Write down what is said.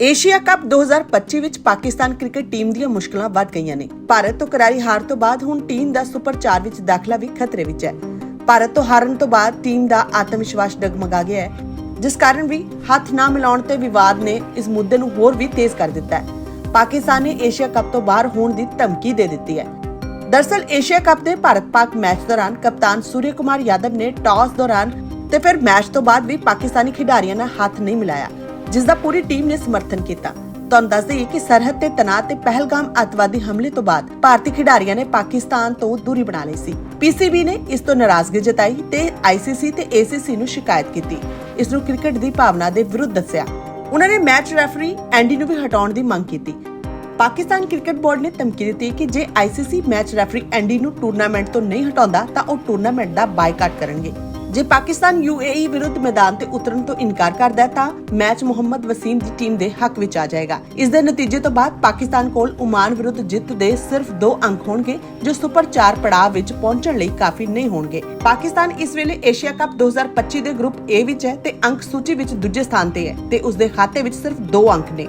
Asia cup 2025 ਵਿੱਚ Pakistan cricket team ਦੀਆਂ ਮੁਸ਼ਕਲਾਂ ਵੱਧ ਗਈਆਂ ਨੇ। ਭਾਰਤ ਤੋਂ ਕਰਾਰੀ ਹਾਰ ਤੋਂ ਬਾਅਦ ਹੁਣ ਟੀਮ ਦਾ ਸੁਪਰ 4 ਵਿੱਚ ਦਾਖਲਾ ਵੀ ਖਤਰੇ ਵਿੱਚ ਹੈ। ਭਾਰਤ ਤੋਂ ਹਾਰਨ ਤੋਂ ਬਾਅਦ ਟੀਮ ਦਾ ਆਤਮ ਵਿਸ਼ਵਾਸ ਡਗਮਗਾ ਗਿਆ ਹੈ, ਜਿਸ ਕਾਰਨ ਵੀ ਹੱਥ ਨਾ ਮਿਲਾਉਣ ਤੇ ਵਿਵਾਦ ਨੇ ਇਸ ਮੁੱਦੇ ਨੂੰ ਹੋਰ ਵੀ ਤੇਜ਼ ਕਰ ਦਿੱਤਾ ਹੈ। ਪਾਕਿਸਤਾਨ ਨੇ ਏਸ਼ੀਆ ਕੱਪ ਤੋਂ ਬਾਹਰ ਹੋਣ ਦੀ ਧਮਕੀ ਦੇ ਦਿੱਤੀ ਹੈ। ਦਰਸਲ, ਏਸ਼ੀਆ ਕੱਪ ਦੇ ਭਾਰਤ-ਪਾਕ ਮੈਚ ਦੌਰਾਨ ਕਪਤਾਨ ਸੂਰਯ ਕੁਮਾਰ ਯਾਦਵ ਨੇ ਟਾਸ ਦੌਰਾਨ ਤੇ ਫਿਰ ਮੈਚ ਤੋਂ ਬਾਅਦ ਵੀ ਪਾਕਿਸਤਾਨੀ ਖਿਡਾਰੀਆਂ ਨਾਲ ਹੱਥ ਨਹੀਂ ਮਿਲਾਇਆ। ਜਿਸ ਦਾ ਪੂਰੀ ਟੀਮ ਨੇ ਸਮਰਥਨ ਕੀਤਾ। ਤੁਹਾਨੂੰ ਦੱਸ ਦਈਏ ਕਿ ਸਰਹੱਦ ਤੇ ਤਣਾਅ ਤੇ ਪਹਿਲਗਾਮ ਅੱਤਵਾਦੀ ਹਮਲੇ ਤੋਂ ਬਾਅਦ ਭਾਰਤੀ ਖਿਡਾਰੀਆਂ ਨੇ ਪਾਕਿਸਤਾਨ ਤੋਂ ਦੂਰੀ ਬਣਾ ਲਈ ਸੀ। ਪੀਸੀਬੀ ਨੇ ਇਸ ਤੋਂ ਨਾਰਾਜ਼ਗੀ ਜਤਾਈ ਤੇ ਆਈਸੀਸੀ ਤੇ ਏਸੀਸੀ ਨੂੰ ਸ਼ਿਕਾਇਤ ਕੀਤੀ। ਇਸ ਨੂੰ ਕ੍ਰਿਕਟ ਦੀ ਭਾਵਨਾ ਦੇ ਵਿਰੁੱਧ ਦੱਸਿਆ। ਉਹਨਾਂ ਨੇ ਮੈਚ ਰੈਫਰੀ ਐਂਡੀ ਨੂੰ ਵੀ ਹਟਾਉਣ ਦੀ ਮੰਗ ਕੀਤੀ। ਪਾਕਿਸਤਾਨ ਕ੍ਰਿਕਟ ਬੋਰਡ ਨੇ ਧਮਕੀ ਦਿੱਤੀ ਕਿ ਜੇ ਆਈਸੀਸੀ ਮੈਚ ਰੈਫਰੀ ਐਂਡੀ ਨੂੰ ਟੂਰਨਾਮੈਂਟ ਤੋਂ ਨਹੀਂ ਹਟਾਉਂਦਾ ਤਾਂ ਉਹ ਟੂਰਨਾਮੈਂਟ ਦਾ ਬਾਈਕਾਟ ਕਰਨਗੇ। ਜੇ ਪਾਕਿਸਤਾਨ ਯੂਏਈ ਵਿਰੁੱਧ ਮੈਦਾਨ ਤੇ ਉਤਰਨ ਤੋਂ ਇਨਕਾਰ ਕਰਦਾ ਤਾਂ ਮੈਚ ਮੁਹੰਮਦ ਵਸੀਮ ਦੀ ਟੀਮ ਦੇ ਹੱਕ ਵਿੱਚ ਆ ਜਾਏਗਾ। ਇਸ ਦੇ ਨਤੀਜੇ ਤੋਂ ਬਾਅਦ ਪਾਕਿਸਤਾਨ ਕੋਲ ਓਮਾਨ ਵਿਰੁੱਧ ਜਿੱਤ ਦੇ ਸਿਰਫ 2 ਅੰਕ ਹੋਣਗੇ, ਜੋ ਸੁਪਰ 4 ਪੜਾਅ ਵਿੱਚ ਪਹੁੰਚਣ ਲਈ ਕਾਫੀ ਨਹੀਂ ਹੋਣਗੇ। ਪਾਕਿਸਤਾਨ ਇਸ ਵੇਲੇ ਏਸ਼ੀਆ ਕੱਪ 2025 ਦੇ ਗਰੁੱਪ A ਵਿੱਚ ਹੈ ਤੇ ਅੰਕ ਸੂਚੀ ਵਿੱਚ ਦੂਜੇ ਸਥਾਨ ਤੇ ਹੈ ਤੇ ਉਸ ਦੇ ਖਾਤੇ ਵਿੱਚ ਸਿਰਫ 2 ਅੰਕ ਨੇ।